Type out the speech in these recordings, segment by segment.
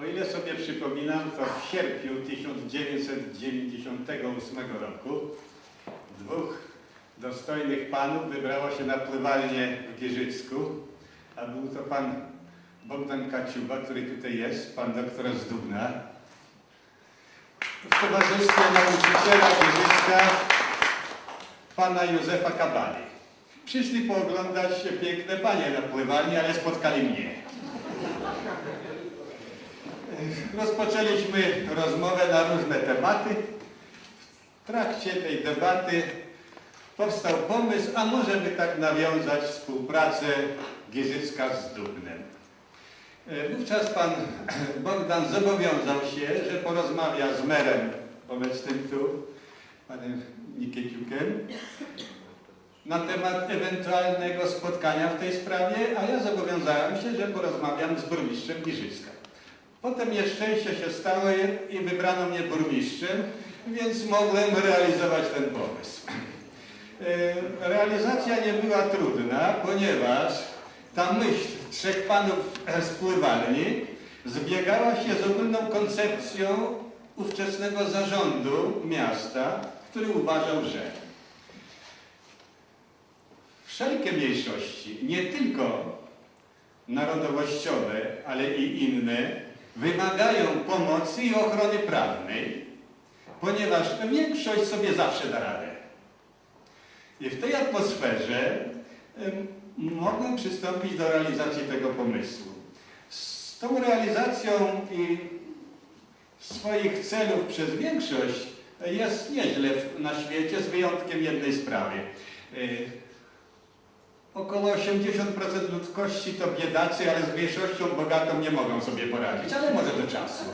O ile sobie przypominam, to w sierpniu 1998 roku dwóch dostojnych panów wybrało się na pływalnię w Gierzycku, a był to pan Bogdan Kaciuba, który tutaj jest, pan doktor z Dubna. W towarzystwie nauczyciela Gierzycka, pana Józefa Kabali. Przyszli pooglądać piękne panie na pływalni, ale spotkali mnie. Rozpoczęliśmy rozmowę na różne tematy. W trakcie tej debaty powstał pomysł, a może by tak nawiązać współpracę Gierzycka z Dubnem. E, Wówczas pan Bogdan zobowiązał się, że porozmawia z merem obecnym tu, panem Nikieciukiem, na temat ewentualnego spotkania w tej sprawie, a ja zobowiązałem się, że porozmawiam z burmistrzem Giżycka. Potem nieszczęście się stało i- wybrano mnie burmistrzem, więc mogłem realizować ten pomysł. E, Realizacja nie była trudna, ponieważ ta myśl trzech panów z pływalni zbiegała się z ogólną koncepcją ówczesnego zarządu miasta, który uważał, że wszelkie mniejszości, nie tylko narodowościowe, ale i inne, wymagają pomocy i ochrony prawnej, ponieważ większość sobie zawsze da radę. I w tej atmosferze em, mogłem przystąpić do realizacji tego pomysłu. Z tą realizacją swoich celów przez większość jest nieźle na świecie, z wyjątkiem jednej sprawy. Około 80% ludzkości to biedacy, ale z mniejszością bogatą nie mogą sobie poradzić, ale może do czasu.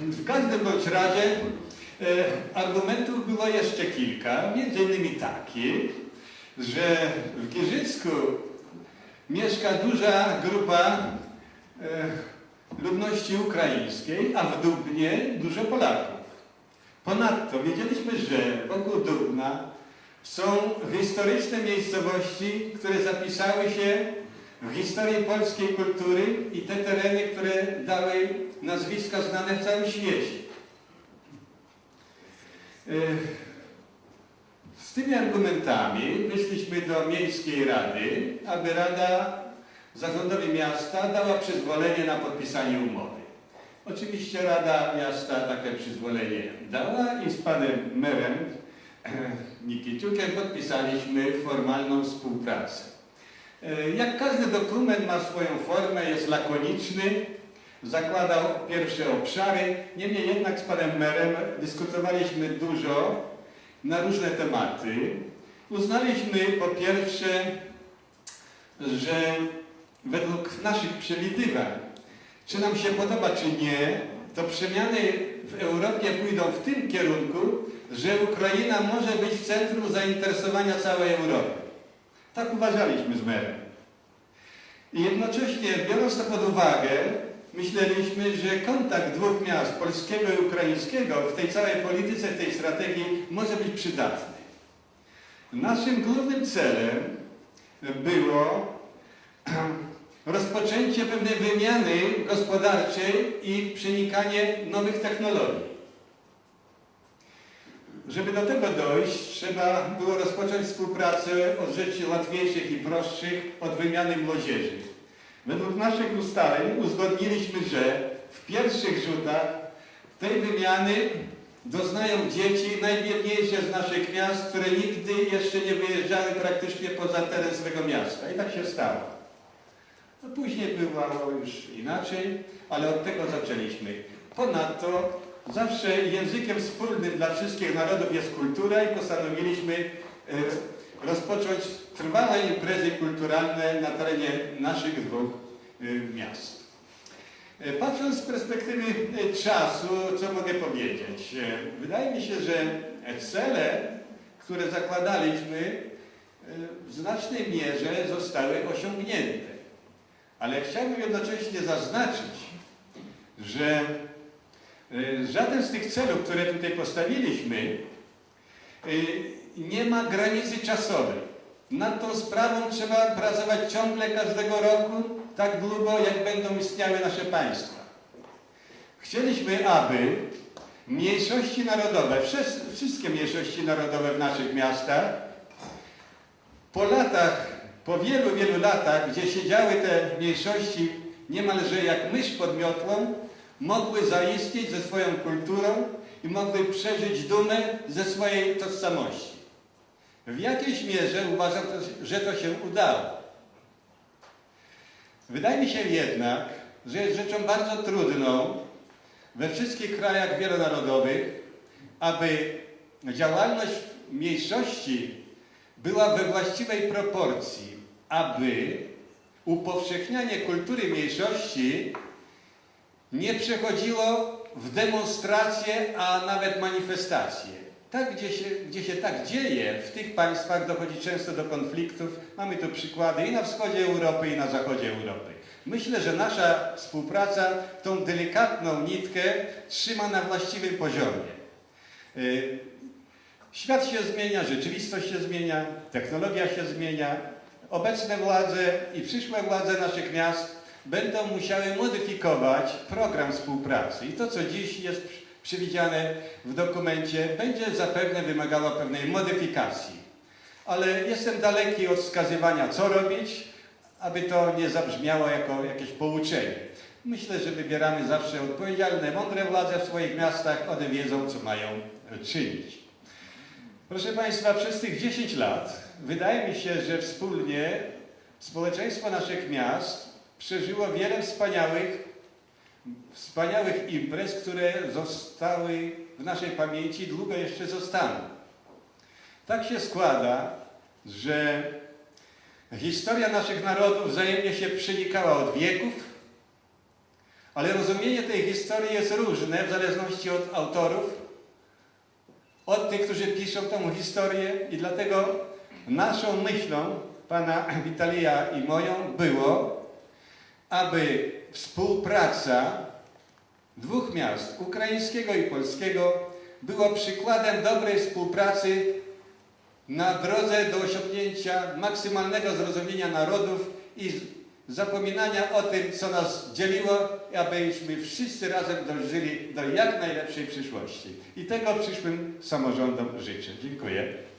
W każdym bądź razie e, argumentów było jeszcze kilka, między innymi taki, że w Gierzycku mieszka duża grupa e, ludności ukraińskiej, a w Dubnie dużo Polaków. Ponadto wiedzieliśmy, że wokół Dubna są historyczne miejscowości, które zapisały się w historii polskiej kultury i te tereny, które dały nazwiska znane w całym świecie. E, Z tymi argumentami wyszliśmy do Miejskiej Rady, aby Rada Zarządowi Miasta dała przyzwolenie na podpisanie umowy. Oczywiście Rada Miasta takie przyzwolenie dała i z panem merem Nikiciukiem podpisaliśmy formalną współpracę. E, Jak każdy dokument ma swoją formę, jest lakoniczny, zakładał pierwsze obszary, niemniej jednak z panem merem dyskutowaliśmy dużo na różne tematy. Uznaliśmy po pierwsze, że według naszych przewidywań, czy nam się podoba, czy nie, to przemiany w Europie pójdą w tym kierunku, że Ukraina może być w centrum zainteresowania całej Europy. Tak uważaliśmy z merem. I jednocześnie, biorąc to pod uwagę, myśleliśmy, że kontakt dwóch miast, polskiego i ukraińskiego, w tej całej polityce, w tej strategii może być przydatny. Naszym głównym celem było rozpoczęcie pewnej wymiany gospodarczej i przenikanie nowych technologii. Żeby do tego dojść, trzeba było rozpocząć współpracę od rzeczy łatwiejszych i prostszych, od wymiany młodzieży. Według naszych ustaleń uzgodniliśmy, że w pierwszych rzutach tej wymiany doznają dzieci najbiedniejsze z naszych miast, które nigdy jeszcze nie wyjeżdżały praktycznie poza teren swego miasta. I tak się stało. No później było już inaczej, ale od tego zaczęliśmy. Ponadto zawsze językiem wspólnym dla wszystkich narodów jest kultura i postanowiliśmy e, rozpocząć trwałe imprezy kulturalne na terenie naszych dwóch e, miast. E, Patrząc z perspektywy czasu, co mogę powiedzieć? Wydaje mi się, że cele, które zakładaliśmy, w znacznej mierze zostały osiągnięte. Ale chciałbym jednocześnie zaznaczyć, że żaden z tych celów, które tutaj postawiliśmy, y, nie ma granicy czasowej. Nad tą sprawą trzeba pracować ciągle każdego roku, tak długo, jak będą istniały nasze państwa. Chcieliśmy, aby mniejszości narodowe, wszys- wszystkie mniejszości narodowe w naszych miastach, po latach, po wielu, wielu latach, gdzie siedziały te mniejszości niemalże jak mysz pod miotłą, mogły zaistnieć ze swoją kulturą i mogły przeżyć dumę ze swojej tożsamości. W jakiejś mierze uważam, że to się udało. Wydaje mi się jednak, że jest rzeczą bardzo trudną we wszystkich krajach wielonarodowych, aby działalność mniejszości była we właściwej proporcji, aby upowszechnianie kultury mniejszości nie przechodziło w demonstracje, a nawet manifestacje. Tak, gdzie się, gdzie się tak dzieje, w tych państwach dochodzi często do konfliktów. Mamy tu przykłady i na wschodzie Europy, i na zachodzie Europy. Myślę, że nasza współpraca tą delikatną nitkę trzyma na właściwym poziomie. Y, Świat się zmienia, rzeczywistość się zmienia, technologia się zmienia. Obecne władze i przyszłe władze naszych miast będą musiały modyfikować program współpracy. I to, co dziś jest przewidziane w dokumencie, będzie zapewne wymagało pewnej modyfikacji. Ale jestem daleki od wskazywania, co robić, aby to nie zabrzmiało jako jakieś pouczenie. Myślę, że wybieramy zawsze odpowiedzialne, mądre władze w swoich miastach, one wiedzą, co mają e, czynić. Proszę Państwa, przez tych 10 lat wydaje mi się, że wspólnie społeczeństwo naszych miast przeżyło wiele wspaniałych, wspaniałych imprez, które zostały w naszej pamięci, długo jeszcze zostaną. Tak się składa, że historia naszych narodów wzajemnie się przenikała od wieków, ale rozumienie tej historii jest różne w zależności od autorów, od tych, którzy piszą tą historię i dlatego naszą myślą pana Witalia i moją było, aby współpraca dwóch miast, ukraińskiego i polskiego, była przykładem dobrej współpracy na drodze do osiągnięcia maksymalnego zrozumienia narodów i zapominania o tym, co nas dzieliło, abyśmy wszyscy razem dążyli do jak najlepszej przyszłości. I tego przyszłym samorządom życzę. Dziękuję.